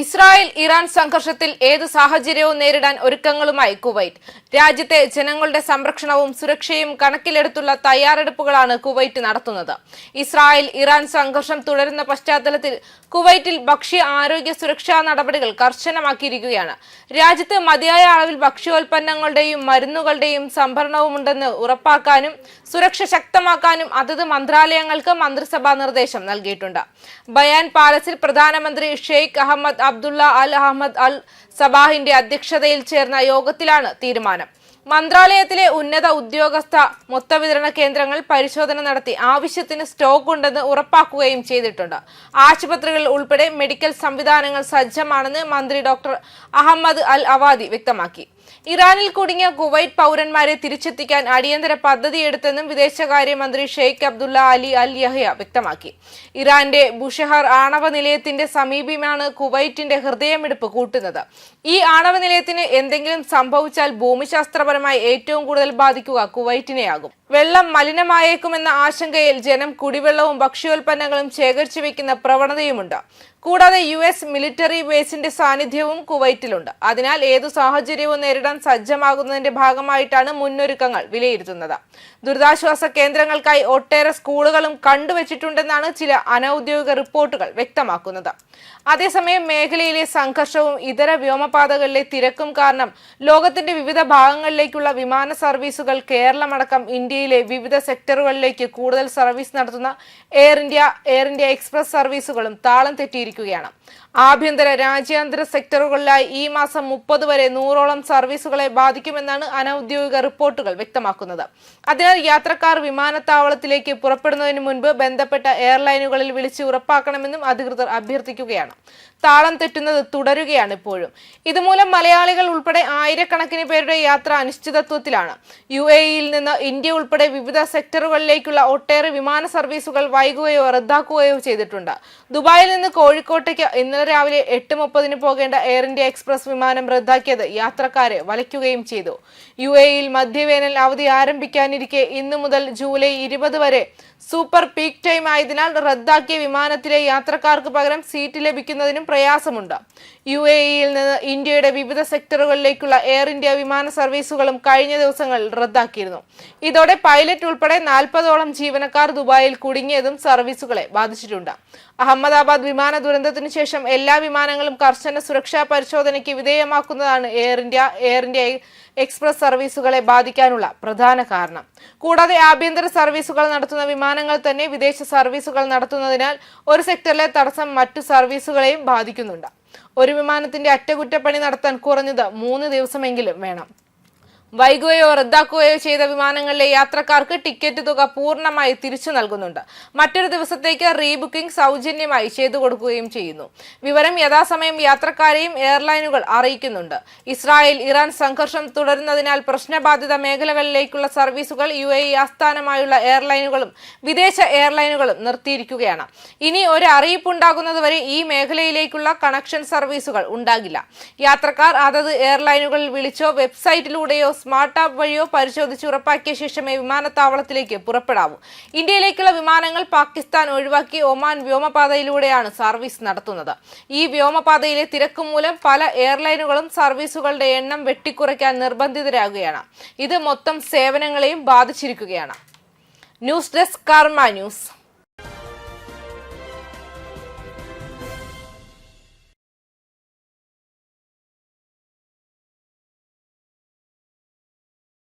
Israel Iran സംഘർഷത്തിൽ ഏത് സാഹചര്യവും നേരിടാൻ ഒരുക്കങ്ങളുമായി കുവൈറ്റ്. രാജ്യത്തെ ജനങ്ങളുടെ സംരക്ഷണവും സുരക്ഷയും കണക്കിലെടുത്തുള്ള തയ്യാറെടുപ്പുകളാണ് കുവൈറ്റ് നടത്തുന്നത്. ഇസ്രായേൽ ഇറാൻ സംഘർഷം തുടരുന്ന പശ്ചാത്തലത്തിൽ കുവൈറ്റിൽ ഭക്ഷ്യ ആരോഗ്യ സുരക്ഷാ നടപടികൾ കർശനമാക്കിയിരിക്കുകയാണ്. രാജ്യത്ത് മതിയായ അളവിൽ ഭക്ഷ്യോൽപ്പന്നങ്ങളുടെയും മരുന്നുകളുടെയും സംഭരണവുമുണ്ടെന്ന് ഉറപ്പാക്കാനും സുരക്ഷ ശക്തമാക്കാനും അതത് മന്ത്രാലയങ്ങൾക്ക് മന്ത്രിസഭാ നിർദ്ദേശം നൽകിയിട്ടുണ്ട്. ബയാൻ പാലസിൽ പ്രധാനമന്ത്രി ഷെയ്ഖ് അഹമ്മദ് അബ്ദുള്ള അൽ അഹമ്മദ് അൽ സബാഹിന്റെ അധ്യക്ഷതയിൽ ചേർന്ന യോഗത്തിലാണ് തീരുമാനം. മന്ത്രാലയത്തിലെ ഉന്നത ഉദ്യോഗസ്ഥ മൊത്തവിതരണ കേന്ദ്രങ്ങൾ പരിശോധന നടത്തി ആവശ്യത്തിന് സ്റ്റോക്ക് ഉണ്ടെന്ന് ഉറപ്പാക്കുകയും ചെയ്തിട്ടുണ്ട്. ആശുപത്രികൾ ഉൾപ്പെടെ മെഡിക്കൽ സംവിധാനങ്ങൾ സജ്ജമാണെന്ന് മന്ത്രി ഡോക്ടർ അഹമ്മദ് അൽ അവാദി വ്യക്തമാക്കി. ഇറാനിൽ കുടുങ്ങിയ കുവൈറ്റ് പൗരന്മാരെ തിരിച്ചെത്തിക്കാൻ അടിയന്തര പദ്ധതി പദ്ധതിയെടുത്തെന്നും വിദേശകാര്യമന്ത്രി ഷെയ്ഖ് അബ്ദുള്ള അലി അൽ യഹ്യ വ്യക്തമാക്കി. ഇറാന്റെ ബുഷഹർ ആണവ നിലയത്തിന്റെ സമീപമാണ് കുവൈറ്റിന്റെ ഹൃദയമിടിപ്പ് കൂട്ടുന്നത്. ഈ ആണവ നിലയത്തിന് എന്തെങ്കിലും സംഭവിച്ചാൽ ഭൂമിശാസ്ത്രപരമായി ഏറ്റവും കൂടുതൽ ബാധിക്കുക കുവൈറ്റിനെയാകും. വെള്ളം മലിനമായേക്കുമെന്ന ആശങ്കയിൽ ജനം കുടിവെള്ളവും ഭക്ഷ്യോൽപ്പന്നങ്ങളും ശേഖരിച്ചു വെക്കുന്ന പ്രവണതയുമുണ്ട്. കൂടാതെ യു എസ് മിലിറ്ററി ബേസിന്റെ സാന്നിധ്യവും കുവൈറ്റിലുണ്ട്. അതിനാൽ ഏതു സാഹചര്യവും നേരിടാൻ സജ്ജമാകുന്നതിന്റെ ഭാഗമായിട്ടാണ് മുന്നൊരുക്കങ്ങൾ വിലയിരുത്തുന്നത്. ദുരിതാശ്വാസ കേന്ദ്രങ്ങൾക്കായി ഒട്ടേറെ സ്കൂളുകളും കണ്ടുവച്ചിട്ടുണ്ടെന്നാണ് ചില അനൌദ്യോഗിക റിപ്പോർട്ടുകൾ വ്യക്തമാക്കുന്നത്. അതേസമയം മേഖലയിലെ സംഘർഷവും ഇതര വ്യോമപാതകളിലെ തിരക്കും കാരണം ലോകത്തിന്റെ വിവിധ ഭാഗങ്ങളിലേക്കുള്ള വിമാന സർവീസുകൾ കേരളമടക്കം ഇന്ത്യയിലെ വിവിധ സെക്ടറുകളിലേക്ക് കൂടുതൽ സർവീസ് നടത്തുന്ന Air India Air India Express സർവീസുകളും താളം തെറ്റിയിരിക്കുകയാണ് ആഭ്യന്തര രാജ്യാന്തര സെക്ടറുകളിലായി ഈ മാസം മുപ്പത് വരെ നൂറോളം സർവീസുകളെ ബാധിക്കുമെന്നാണ് അനൌദ്യോഗിക റിപ്പോർട്ടുകൾ വ്യക്തമാക്കുന്നത്. അതിനാൽ യാത്രക്കാർ വിമാനത്താവളത്തിലേക്ക് പുറപ്പെടുന്നതിന് മുൻപ് ബന്ധപ്പെട്ട എയർലൈനുകളിൽ വിളിച്ച് ഉറപ്പാക്കണമെന്നും അധികൃതർ അഭ്യർത്ഥിക്കുകയാണ്. താളം തെറ്റുന്നത് തുടരുകയാണ് ഇപ്പോഴും. ഇതുമൂലം മലയാളികൾ ഉൾപ്പെടെ ആയിരക്കണക്കിന് പേരുടെ യാത്ര അനിശ്ചിതത്വത്തിലാണ്. യു എ ഇയിൽ നിന്ന് ഇന്ത്യ ഉൾപ്പെടെ വിവിധ സെക്ടറുകളിലേക്കുള്ള ഒട്ടേറെ വിമാന സർവീസുകൾ വൈകുകയോ റദ്ദാക്കുകയോ ചെയ്തിട്ടുണ്ട്. ദുബായിൽ നിന്ന് കോഴിക്കോട്ടേക്ക് ഇന്നലെ രാവിലെ എട്ട് മുപ്പതിന് പോകേണ്ട എയർ ഇന്ത്യ എക്സ്പ്രസ് വിമാനം റദ്ദാക്കിയത് യാത്രക്കാരെ വലയ്ക്കുകയും ചെയ്തു. യു എയിൽ മധ്യവേനൽ അവധി ആരംഭിക്കാനിരിക്കെ ഇന്നു മുതൽ ജൂലൈ ഇരുപത് വരെ സൂപ്പർ പീക്ക് ടൈം ആയതിനാൽ റദ്ദാക്കിയ വിമാനത്തിലെ യാത്രക്കാർക്ക് പകരം സീറ്റ് ലഭിക്കുന്നതിനും പ്രയാസമുണ്ട്. യു എ ഇയിൽ നിന്ന് ഇന്ത്യയുടെ വിവിധ സെക്ടറുകളിലേക്കുള്ള എയർ ഇന്ത്യ വിമാന സർവീസുകളും കഴിഞ്ഞ ദിവസങ്ങളിൽ റദ്ദാക്കിയിരുന്നു. ഇതോടെ പൈലറ്റ് ഉൾപ്പെടെ നാൽപ്പതോളം ജീവനക്കാർ ദുബായിൽ കുടുങ്ങിയതും സർവീസുകളെ ബാധിച്ചിട്ടുണ്ട്. അഹമ്മദാബാദ് വിമാന ദുരന്തത്തിനു ശേഷം എല്ലാ വിമാനങ്ങളും കർശന സുരക്ഷാ പരിശോധനയ്ക്ക് വിധേയമാക്കുന്നതാണ് Air India Air India Express സർവീസുകളെ ബാധിക്കാനുള്ള പ്രധാന കാരണം. കൂടാതെ ആഭ്യന്തര സർവീസുകൾ നടത്തുന്ന വിമാനങ്ങൾ തന്നെ വിദേശ സർവീസുകൾ നടത്തുന്നതിനാൽ ഒരു സെക്ടറിലെ തടസ്സം മറ്റു സർവീസുകളെയും ബാധിക്കുന്നുണ്ട്. ഒരു വിമാനത്തിന്റെ അറ്റകുറ്റപ്പണി നടത്താൻ കുറഞ്ഞത് മൂന്ന് ദിവസമെങ്കിലും വേണം. വൈകുകയോ റദ്ദാക്കുകയോ ചെയ്ത വിമാനങ്ങളിലെ യാത്രക്കാർക്ക് ടിക്കറ്റ് തുക പൂർണമായി തിരിച്ചു നൽകുന്നുണ്ട്. മറ്റൊരു ദിവസത്തേക്ക് റീബുക്കിംഗ് സൗജന്യമായി ചെയ്തു കൊടുക്കുകയും ചെയ്യുന്നു. വിവരം യഥാസമയം യാത്രക്കാരെയും എയർലൈനുകൾ അറിയിക്കുന്നുണ്ട്. ഇസ്രായേൽ ഇറാൻ സംഘർഷം തുടരുന്നതിനാൽ പ്രശ്നബാധിത മേഖലകളിലേക്കുള്ള സർവീസുകൾ യു എ ആസ്ഥാനമായുള്ള എയർലൈനുകളും വിദേശ എയർലൈനുകളും നിർത്തിയിരിക്കുകയാണ്. ഇനി ഒരു അറിയിപ്പുണ്ടാകുന്നതുവരെ ഈ മേഖലയിലേക്കുള്ള കണക്ഷൻ സർവീസുകൾ ഉണ്ടാകില്ല. യാത്രക്കാർ അതത് എയർലൈനുകളിൽ വിളിച്ചോ വെബ്സൈറ്റിലൂടെയോ സ്മാർട്ട് ആപ്പ് വഴിയോ പരിശോധിച്ച് ഉറപ്പാക്കിയ ശേഷമേ വിമാനത്താവളത്തിലേക്ക് പുറപ്പെടാവൂ. ഇന്ത്യയിലേക്കുള്ള വിമാനങ്ങൾ പാകിസ്ഥാൻ ഒഴിവാക്കി ഒമാൻ വ്യോമപാതയിലൂടെയാണ് സർവീസ് നടത്തുന്നത്. ഈ വ്യോമപാതയിലെ തിരക്ക് മൂലം പല എയർലൈനുകളും സർവീസുകളുടെ എണ്ണം വെട്ടിക്കുറയ്ക്കാൻ നിർബന്ധിതരാകുകയാണ്. ഇത് മൊത്തം സേവനങ്ങളെയും ബാധിച്ചിരിക്കുകയാണ്. News desk Karma news.